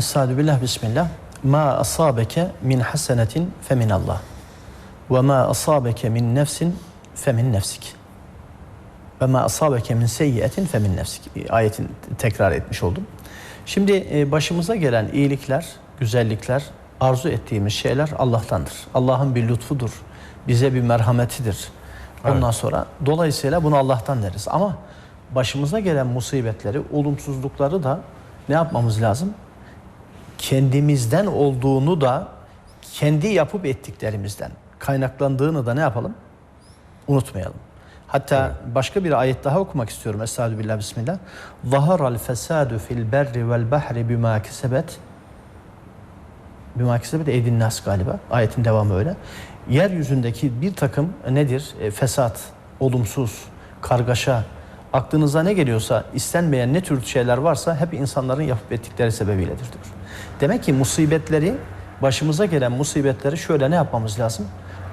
Estaizu billah bismillah. Ma asabeke min hasenetin femin Allah. Ve ma asabeke min nefsin femin nefsik. Ve ma asabeke min seyyiyetin femin nefsik. Ayetin tekrar etmiş oldum. Şimdi e, başımıza gelen iyilikler, güzellikler, arzu ettiğimiz şeyler Allah'tandır. Allah'ın bir lütfudur. Bize bir merhametidir. Ondan sonra dolayısıyla bunu Allah'tan deriz. Ama başımıza gelen musibetleri, olumsuzlukları da ne yapmamız lazım? Kendimizden olduğunu da kendi yapıp ettiklerimizden kaynaklandığını da ne yapalım? Unutmayalım. Hatta başka bir ayet daha okumak istiyorum. Estaizu billah bismillah. Zaharal fesadu fil berri vel bahri bima kesebet bima kesebet eydin nas galiba. Ayetin devamı öyle. Yeryüzündeki bir takım nedir? E, fesat, olumsuz, kargaşa, aklınıza ne geliyorsa istenmeyen ne tür şeyler varsa hep insanların yapıp ettikleri sebebiyledir diyor. Demek ki musibetleri, başımıza gelen musibetleri şöyle ne yapmamız lazım?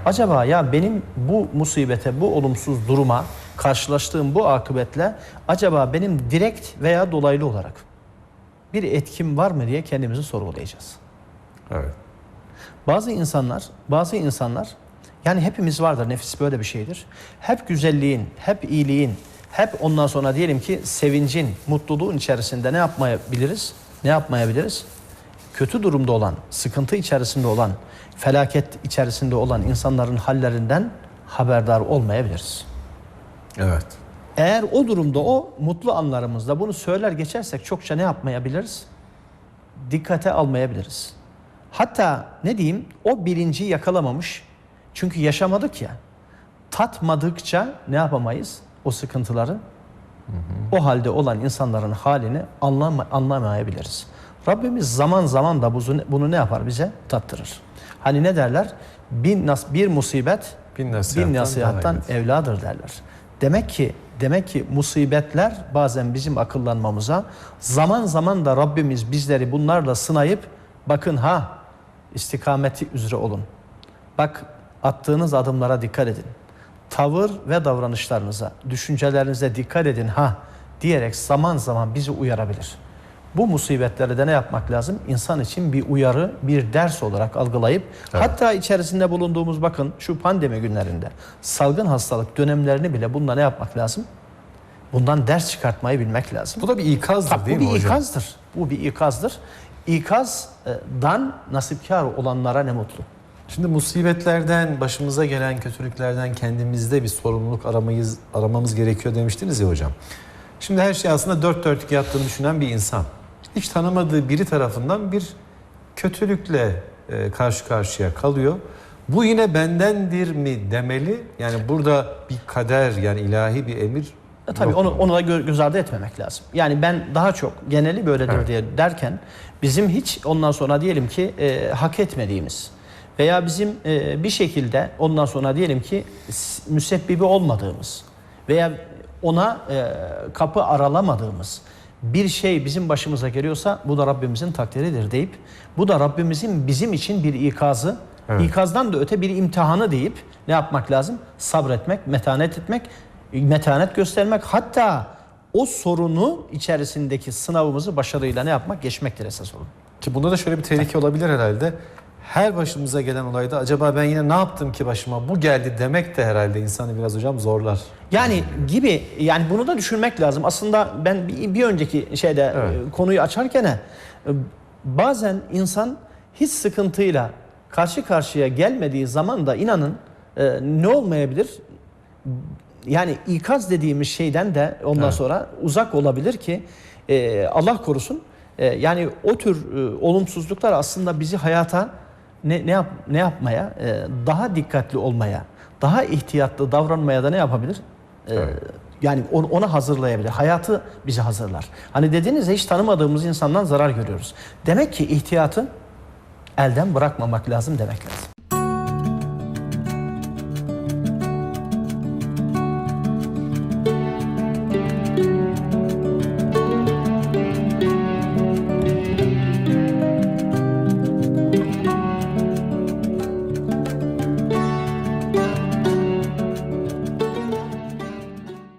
Acaba ya benim bu musibete, bu olumsuz duruma karşılaştığım bu akıbetle acaba benim direkt veya dolaylı olarak bir etkim var mı diye kendimizi sorgulayacağız. Evet. Bazı insanlar, bazı insanlar yani hepimiz vardır nefis böyle bir şeydir. Hep güzelliğin, hep iyiliğin, hep ondan sonra diyelim ki sevincin, mutluluğun içerisinde ne yapmayabiliriz? Ne yapmayabiliriz? Kötü durumda olan, sıkıntı içerisinde olan, felaket içerisinde olan insanların hallerinden haberdar olmayabiliriz. Evet. Eğer o durumda o mutlu anlarımızda bunu söyler geçersek çokça ne yapmayabiliriz? Dikkate almayabiliriz. Hatta ne diyeyim o bilinci yakalamamış. Çünkü yaşamadık ya. Tatmadıkça ne yapamayız? O sıkıntıları o halde olan insanların halini anlama, anlamayabiliriz. Rabbimiz zaman zaman da bunu, ne yapar bize? Tattırır. Hani ne derler? Bir, nas, bir musibet Bin nasihattan bin nasihattan evladır derler. Demek ki demek ki musibetler bazen bizim akıllanmamıza zaman zaman da Rabbimiz bizleri bunlarla sınayıp bakın ha istikameti üzere olun. Bak attığınız adımlara dikkat edin. Tavır ve davranışlarınıza, düşüncelerinize dikkat edin ha diyerek zaman zaman bizi uyarabilir. Bu musibetleri de ne yapmak lazım? İnsan için bir uyarı, bir ders olarak algılayıp hatta içerisinde bulunduğumuz bakın şu pandemi günlerinde salgın hastalık dönemlerini bile bununla ne yapmak lazım? Bundan ders çıkartmayı bilmek lazım. Bu da bir ikazdır Tabii değil bu mi bir hocam? ikazdır. Bu bir ikazdır. İkazdan nasipkar olanlara ne mutlu. Şimdi musibetlerden, başımıza gelen kötülüklerden kendimizde bir sorumluluk aramayız, aramamız gerekiyor demiştiniz ya hocam. Şimdi her şey aslında dört dörtlük yattığını düşünen bir insan. Hiç tanımadığı biri tarafından bir kötülükle e, karşı karşıya kalıyor. Bu yine bendendir mi demeli? Yani burada bir kader yani ilahi bir emir E tabii onu, onu da gö- göz ardı etmemek lazım. Yani ben daha çok geneli böyledir Evet. diye derken bizim hiç ondan sonra diyelim ki e, hak etmediğimiz veya bizim e, bir şekilde ondan sonra diyelim ki müsebbibi olmadığımız veya ona e, kapı aralamadığımız bir şey bizim başımıza geliyorsa bu da Rabbimizin takdiridir deyip bu da Rabbimizin bizim için bir ikazı Evet. İkazdan da öte bir imtihanı deyip ne yapmak lazım? Sabretmek, metanet etmek, metanet göstermek hatta o sorunu içerisindeki sınavımızı başarıyla ne yapmak? Geçmektir esas olan. Ki bunda da şöyle bir tehlike olabilir herhalde. Her başımıza gelen olayda acaba ben yine ne yaptım ki başıma bu geldi demek de herhalde insanı biraz hocam zorlar. Yani gibi yani bunu da düşünmek lazım. Aslında ben bir, bir önceki şeyde Evet. e, konuyu açarken e, bazen insan hiç sıkıntıyla karşı karşıya gelmediği zaman da inanın e, ne olmayabilir? Yani ikaz dediğimiz şeyden de ondan Evet. sonra uzak olabilir ki Allah korusun. Yani o tür olumsuzluklar aslında bizi hayata ne ne yap ne yapmaya, e, daha dikkatli olmaya, daha ihtiyatlı davranmaya da ne yapabilir? E, Evet. Yani onu- ona hazırlayabilir. Hayatı bizi hazırlar. Hani dediğinizde hiç tanımadığımız insandan zarar görüyoruz. Demek ki ihtiyatı elden bırakmamak lazım demek lazım.